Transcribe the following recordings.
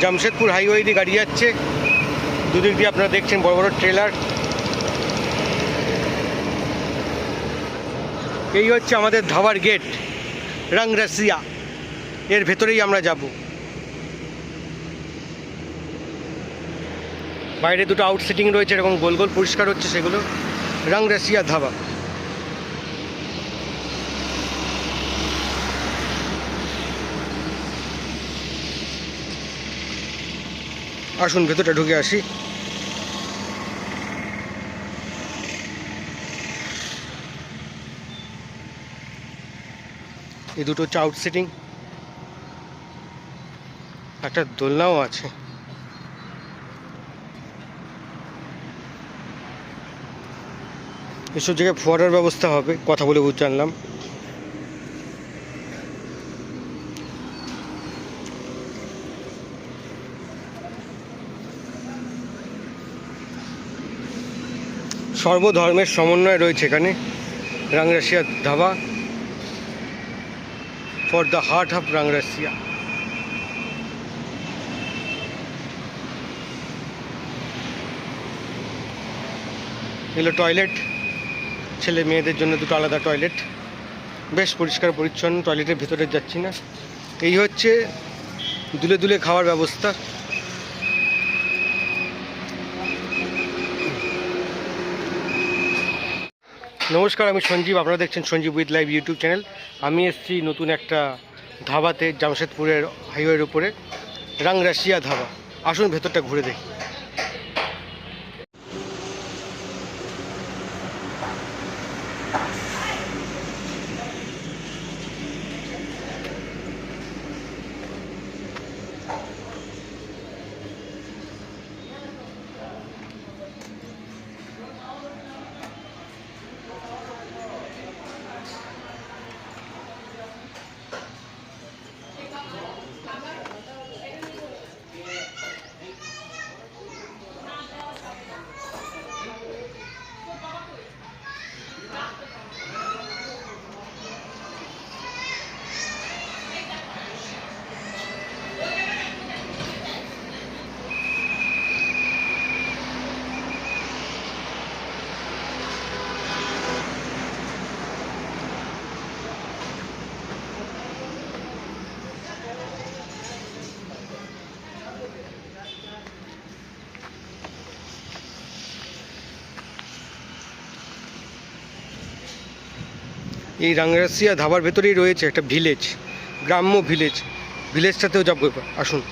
Jamshedpur highway দিয়ে গাড়ি যাচ্ছে। দুদিক দিয়ে আপনারা দেখছেন বড় বড় ট্রেলার। এই হচ্ছে আমাদের ধাবার গেট, রাংরাসিয়া। এর ভেতরেই আমরা যাব। বাইরে দুটো আউটসিটিং রয়েছে, এরকম গোল গোল পরিষ্কার হচ্ছে সেগুলো। রাংরাসিয়া ধাবা। আসুন, ভেতরটা ঢুকে আসি। এই দুটো হচ্ছে আউটসিটিং একটা দোলনাও আছে। এসব জায়গায় ফোয়ারার ব্যবস্থা হবে, কথা বলে জানলাম। সর্বধর্মের সমন্বয় রয়েছে এখানে। Rangrasiya Dhaba. For the heart of Rangrasiya এগুলো টয়লেট ছেলে মেয়েদের জন্য দুটো আলাদা টয়লেট বেশ পরিষ্কার পরিচ্ছন্ন। টয়লেটের ভিতরে যাচ্ছি না। এই হচ্ছে দুলে দুলে খাওয়ার ব্যবস্থা। নমস্কার, আমি সঞ্জীব। আপনারা দেখছেন Sanjib with live YouTube channel আমি এসেছি নতুন একটা ধাবাতে, জামশেদপুরের হাইওয়ের উপরে, রাংরাশিয়া ধাবা। আসুন ভেতরটা ঘুরে দেখি। এই রাংরাসিয়া ধাবার ভেতরেই রয়েছে একটা ভিলেজ গ্রাম্য ভিলেজ ভিলেজটাতেও যাব আসুন।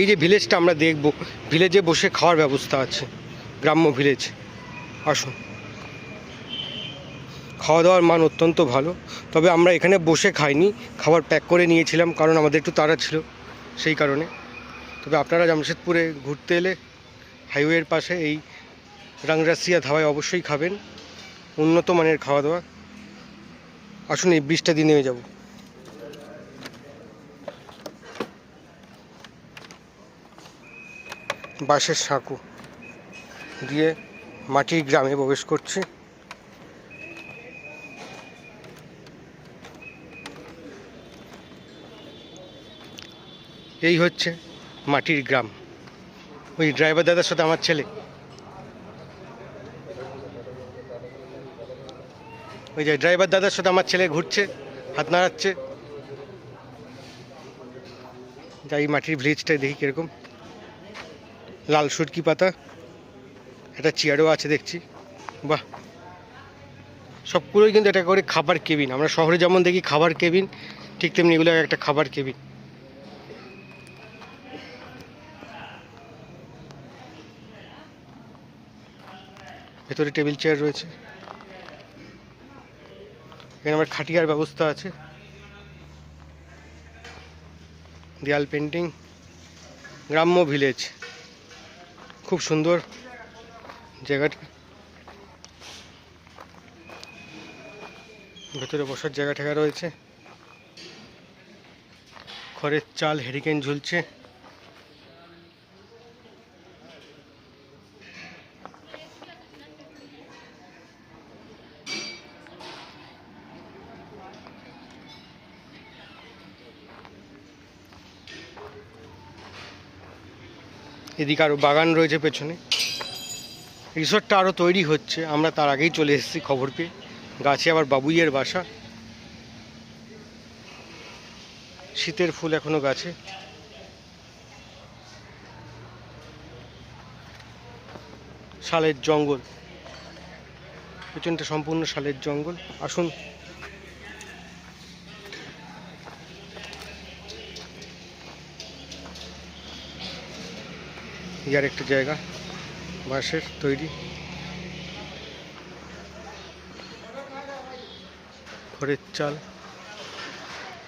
এই যে ভিলেজটা আমরা দেখব ভিলেজে বসে খাওয়ার ব্যবস্থা আছে, গ্রাম্য ভিলেজ আসুন। খাওয়া দাওয়ার মান অত্যন্ত ভালো, তবে আমরা এখানে বসে খাইনি, খাবার প্যাক করে নিয়েছিলাম, কারণ আমাদের একটু তাড়া ছিল সেই কারণে। তবে আপনারা জামশেদপুরে ঘুরতে এলে হাইওয়ের পাশে এই রাংরাসিয়া ধাবায় অবশ্যই খাবেন। উন্নত মানের খাওয়া দাওয়া আসুন এই ব্রিজটা দিয়ে নেমে যাব। বাঁশের সাঁকু দিয়ে মাটির গ্রামে প্রবেশ করছে। এই হচ্ছে মাটির গ্রাম। ওই ড্রাইভার দাদার সাথে আমার ছেলে। ওই যে ড্রাইভার দাদার সাথে আমার ছেলে ঘুরছে, হাত নাড়াচ্ছে। যাই মাটির ভিলেজটা দেখি কীরকম। লাল সুটকি পাতা, একটা চেয়ারও আছে দেখছি। বাহ! সবগুলোই কিন্তু এটা করে খাবার কেবিন আমরা শহরে যেমন দেখি খাবার কেবিন ঠিক তেমনি এগুলো একটা খাবার কেবিন ভেতরে টেবিল চেয়ার রয়েছে। এখানে আমার খাটিয়ার ব্যবস্থা আছে। দেয়াল পেন্টিং গ্রাম্য ভিলেজ। খুব সুন্দর জায়গাটি। ভেতরে বসার জায়গা ঠেকা রয়েছে। খড়ের চাল, হেরিকেন ঝুলছে। এদিকে আরও বাগান রয়েছে পেছনে। রিসোর্টটা আরও তৈরি হচ্ছে। আমরা তার আগেই চলে এসেছি খবর পেয়ে। গাছে আবার বাবুইয়ের বাসা। শীতের ফুল এখনও গাছে। শালের জঙ্গল। পেছনটা সম্পূর্ণ শালের জঙ্গল। আসুন। ইয়ার একটা জায়গা বাঁশের তৈরি। খড়ের চাল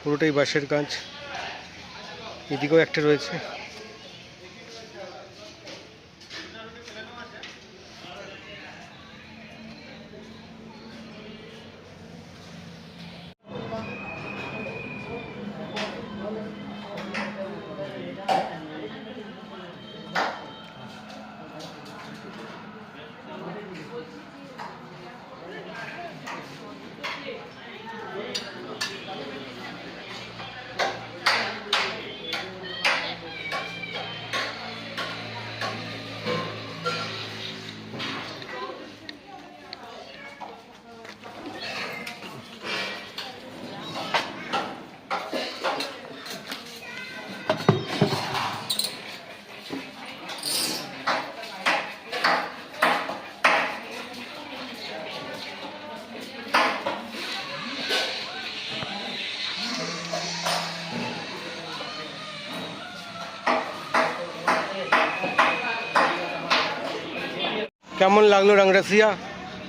পুরোটাই বাঁশের গাছ এদিকেও একটা রয়েছে। কেমন লাগল রাংরাসিয়া?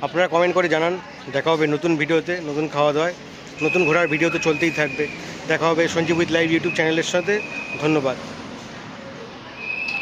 আপনারা কমেন্ট করে জানান। দেখা হবে নতুন ভিডিওতে, নতুন খাওয়া দাওয়ায় নতুন ঘোরার ভিডিও তো চলতেই থাকবে। দেখা হবে সঞ্জীব উইথ লাইভ ইউটিউব চ্যানেলের সাথে। ধন্যবাদ।